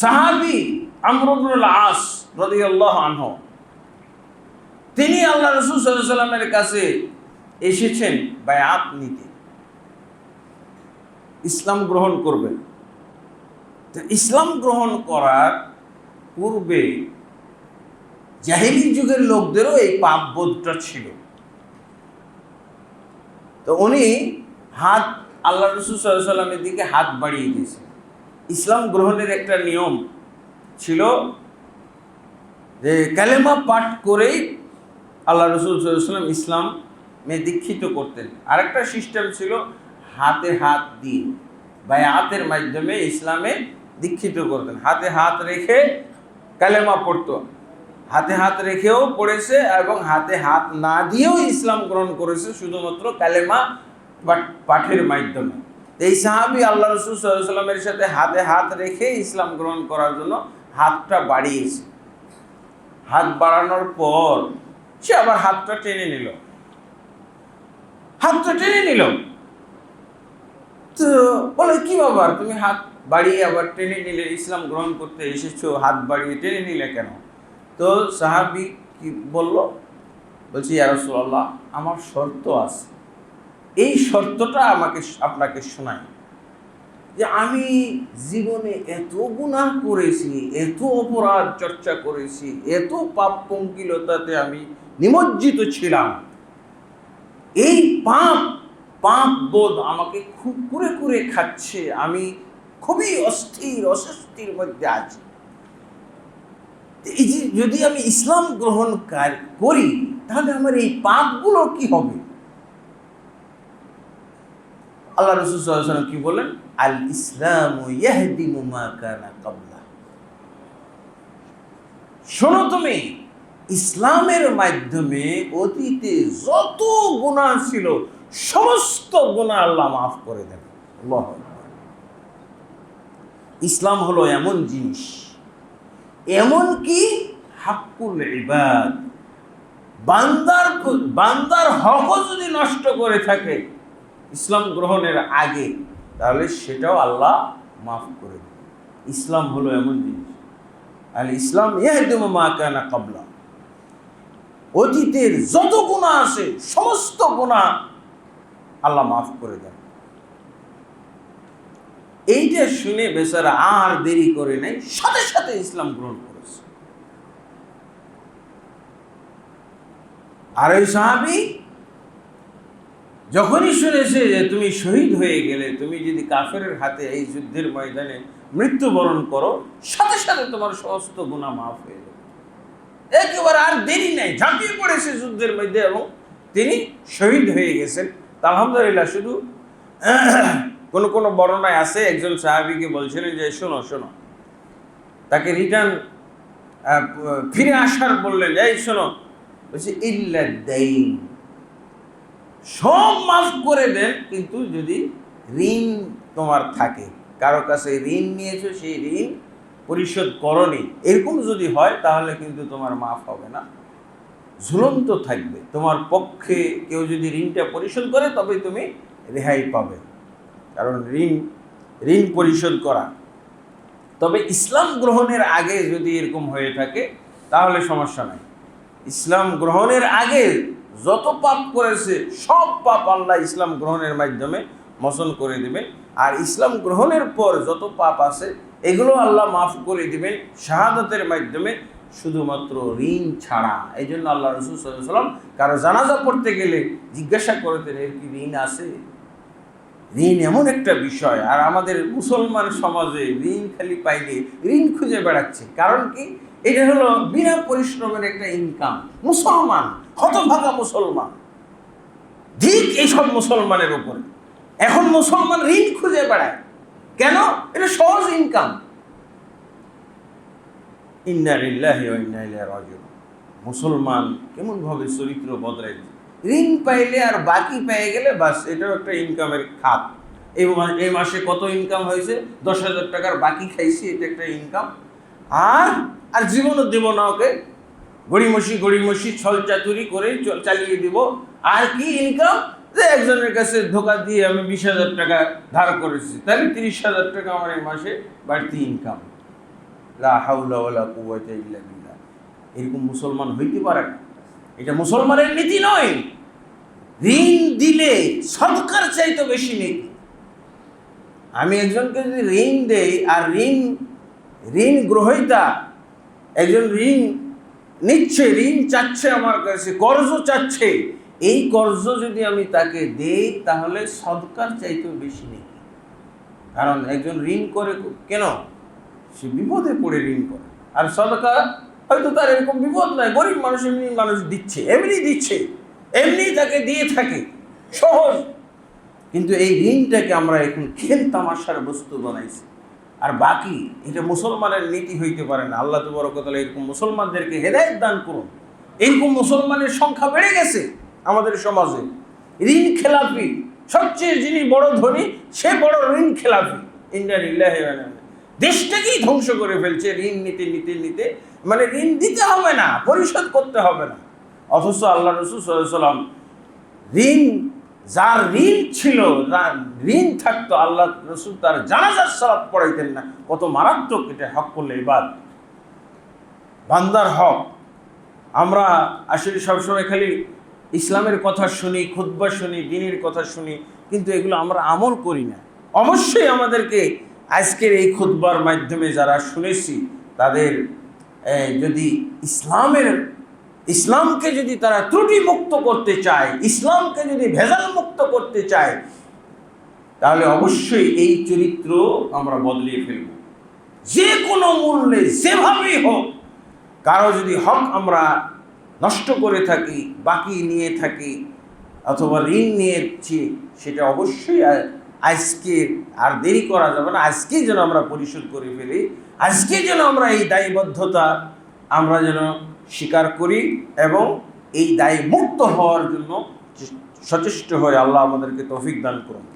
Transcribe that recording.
সাহাবি আমরুল আস রদিয়াল্লাহ আনহ, তিনি আল্লাহ রসুল সাল্লামের কাছে এসেছেন বায়াত নিতে। ইসলাম গ্রহণ করবেন। তো ইসলাম গ্রহণ করার পূর্বে জাহিলি যুগের লোকদেরও এই পাপবোধটা ছিল। তো উনি হাত, আল্লাহ রসুল সাল্লামের দিকে হাত বাড়িয়ে দিয়েছেন। ইসলাম গ্রহণের একটা নিয়ম ছিল যে কালেমা পাঠ করেই আল্লাহ রসুল সাল্লাম ইসলাম দীক্ষিত করতেন। আরেকটা সিস্টেম ছিল হাতে হাত দিয়ে বা হাতের মাধ্যমে ইসলামে দীক্ষিত করতেন। হাতে হাত রেখে কালেমা পড়তো। হাতে হাত রেখেও পড়েছে এবং হাতে হাত না দিয়েও ইসলাম গ্রহণ করেছে শুধুমাত্র কালেমা পাঠের মাধ্যমে। এই সাহাবি আল্লাহ রসুল সাল্লামের সাথে হাতে হাত রেখে ইসলাম গ্রহণ করার জন্য হাতটা বাড়িয়েছে। হাত বাড়ানোর পর সে আবার হাতটা টেনে নিল। হাতটা টেনে নিল। তো বলে, কি ব্যাপার? তুমি হাত বাড়িয়ে আবার টেনে নিলে, ইসলাম গ্রহণ করতে এসেছ, হাত বাড়িয়ে টেনে নিলে কেন? তো সাহাবি কি বলল? বলছি ইয়ারসোল্লাহ আমার শর্ত আছে। এই শর্তটা আমাকে, আপনাকে শোনাই। যে আমি জীবনে এত গুনাহ করেছি, এত অপরাধ চর্চা করেছি, এত পাপ পঙ্কিলতাতে আমি নিমজ্জিত ছিলাম। এই পাপ পাপ বোধ আমাকে খুব করে করে খাচ্ছে। আমি খুবই অস্থির, অস্বস্তির মধ্যে আছি। এই যে যদি আমি ইসলাম গ্রহণ করি, তাহলে আমার এই পাপগুলো কি হবে? আল্লাহ রসুল কি বলেন আল ইসলাম শোনো তুমি, ইসলামের মাধ্যমে অতীতে যত গুণা ছিল, সমস্ত গুণা আল্লাহ মাফ করে দেন। ইসলাম হলো এমন জিনিস, এমন কি? হাক্কুল ইবাদ। বান্দার বান্দার হকও যদি নষ্ট করে থাকে ইসলাম গ্রহণের আগে, তাহলে সেটাও আল্লাহ মাফ করে দেবে ইসলাম হলো এমন জিনিস। আল ইসলাম ইয়াহদিমু মা কানা কাবলা অতীতের যত গুণা আছে, সমস্ত গুণা আল্লাহ মাফ করে দেন। এইটা শুনে বেচারা আর দেরি করে নাই, সাথে সাথে ইসলাম গ্রহণ করেছে। আর ওই সাহাবি যখনই শুনেছে যে তুমি শহীদ হয়ে গেলে, তুমি যদি কাফের হাতে এই যুদ্ধের ময়দানে মৃত্যুবরণ করো, সাথে সাথে তোমার সমস্ত গুণা মাফ হয়ে যাবে। একেবারে আর দেরি নেই, ঝাঁপিয়ে পড়েছে যুদ্ধের মধ্যে এবং তিনি শহীদ হয়ে গেছেন। আলহামদুলিল্লাহ, শুধু কোনো কোনো বর্ণনায় আছে, একজন সাহাবিকে বলছিলেন যে, শোনো শোনো। তাকে রিটার্ন ফিরে আসার বললেন এই শোনো, বলছে, ইল্লা সব মাফ করে দেন, কিন্তু যদি ঋণ তোমার থাকে। কারও কাছে ঋণ নিয়েছো, সেই ঋণ পরিশোধ করনি। এরকম যদি হয়, তাহলে কিন্তু তোমার মাফ হবে না। ঝুলন্ত থাকবে। তোমার পক্ষে কেউ যদি ঋণটা পরিশোধ করে তবে তুমি রেহাই পাবে। কারণ ঋণ ঋণ পরিশোধ করা। তবে ইসলাম গ্রহণের আগে যদি এরকম হয়ে থাকে, তাহলে সমস্যা নাই। ইসলাম গ্রহণের আগে যত পাপ করেছে, সব পাপ আল্লাহ ইসলাম গ্রহণের মাধ্যমে মোচন করে দেবেন। আর ইসলাম গ্রহণের পর যত পাপ আছে, এগুলো আল্লাহ মাফ করে দিবেন শাহাদতের মাধ্যমে। শুধুমাত্র ঋণ ছাড়া। এই জন্য আল্লাহ রসুল সাল্লাম কারও জানাজা পড়তে গেলে জিজ্ঞাসা করতেন এর কি ঋণ আছে? ঋণ এমন একটা বিষয়। আর আমাদের মুসলমান সমাজে ঋণ খালি পাইলে ঋণ খুঁজে বেড়াচ্ছে। কারণ কি? এটা হলো বিনা পরিশ্রমের একটা ইনকাম মুসলমান হতভাগা মুসলমান। ঠিক এইসব মুসলমানের উপরে। এখন মুসলমান ঋণ খুঁজে বেড়ায়। কেন? এটা সহজ ইনকাম মুসলমান কেমনভাবে চরিত্র বদলাই ঋণ পাইলে আর বাকি পেয়ে গেলে বাস, এটাও একটা ইনকামের খাত। এই মাসে কত ইনকাম হয়েছে? দশ হাজার টাকার বাকি খাইছি, এটা একটা ইনকাম আর আর জীবনও দেব না ওকে। গড়িমসি গড়িমসি, ছল চাতুরি করে চল- চালিয়ে দিব। আর কি ইনকাম যে একজনের কাছে ধোকা দিয়ে আমি বিশ হাজার টাকা ধার করেছি, তাহলে তিরিশ হাজার টাকা আমার এই মাসে বাড়তি ইনকাম লা হাওলা ওয়ালা কুওয়াতা ইল্লা বিল্লাহ। এরকম মুসলমান হইতে পারে না। এটা মুসলমানের নীতি নয়। ঋণ দিলে সদকার চাইতে বেশি নীতি আমি একজনকে যদি ঋণ দেই, আর ঋণ ঋণ গ্রহীতা, একজন ঋণ নিচ্ছে, ঋণ চাচ্ছে আমার কাছে, কর্জ চাচ্ছে, এই কর্জ যদি আমি তাকে দেই, তাহলে সদকার চাইতেও বেশি নেই। কারণ একজন ঋণ করে কেন? সে বিপদে পড়ে ঋণ করে। আর সদকা হয়তো তার এরকম বিপদ নাই গরিব মানুষ এমনি মানুষ দিচ্ছে, এমনি দিচ্ছে, এমনি তাকে দিয়ে থাকে, সহজ। কিন্তু এই ঋণটাকে আমরা এখন খেল তামাশার বস্তু বানাইছি। আর বাকি এটা মুসলমানের নীতি হইতে পারে না। আল্লাহ তবরকতলা এরকম মুসলমানদেরকে হেদায়ত দান করুন। এরকম মুসলমানের সংখ্যা বেড়ে গেছে আমাদের সমাজে। ঋণ খেলাপি সবচেয়ে যিনি বড় ধনী, সে বড় ঋণ খেলাপি ইন্ডিয়ান ইল্লাহ দেশটাকেই ধ্বংস করে ফেলছে ঋণ নিতে নিতে নিতে। মানে ঋণ দিতে হবে না, পরিশোধ করতে হবে না। অথচ আল্লাহ রসুল সাল্লাম ঋণ যার ঋণ ছিল ঋণ থাকতো, আল্লাহ রসুল তার জানাজার সালাত পড়াইতেন না। কত মারাত্মক এটা হক করলে এবার বান্দার হক। আমরা আসলে সবসময় খালি ইসলামের কথা শুনি খুদ্া শুনি, দিনের কথা শুনি, কিন্তু এগুলো আমরা আমল করি না। অবশ্যই আমাদেরকে আজকের এই খুদ্বার মাধ্যমে যারা শুনেছি, তাদের যদি ইসলামের ইসলামকে যদি তারা ত্রুটি মুক্ত করতে চায়, ইসলামকে যদি ভেজাল মুক্ত করতে চায়, তাহলে অবশ্যই এই চরিত্র আমরা বদলিয়ে ফেলব। যে কোনো মূল্যে যেভাবেই হোক, কারও যদি হক আমরা নষ্ট করে থাকি, বাকি নিয়ে থাকি, অথবা ঋণ নিয়েছি সেটা অবশ্যই আজকে আর দেরি করা যাবে না। আজকেই যেন আমরা পরিশোধ করে ফেলি। আজকে যেন আমরা এই দায়বদ্ধতা, আমরা যেন স্বীকার করি এবং এই দায় মুক্ত হওয়ার জন্য সচেষ্ট হয়ে আল্লাহ আমাদেরকে তৌফিক দান করুন।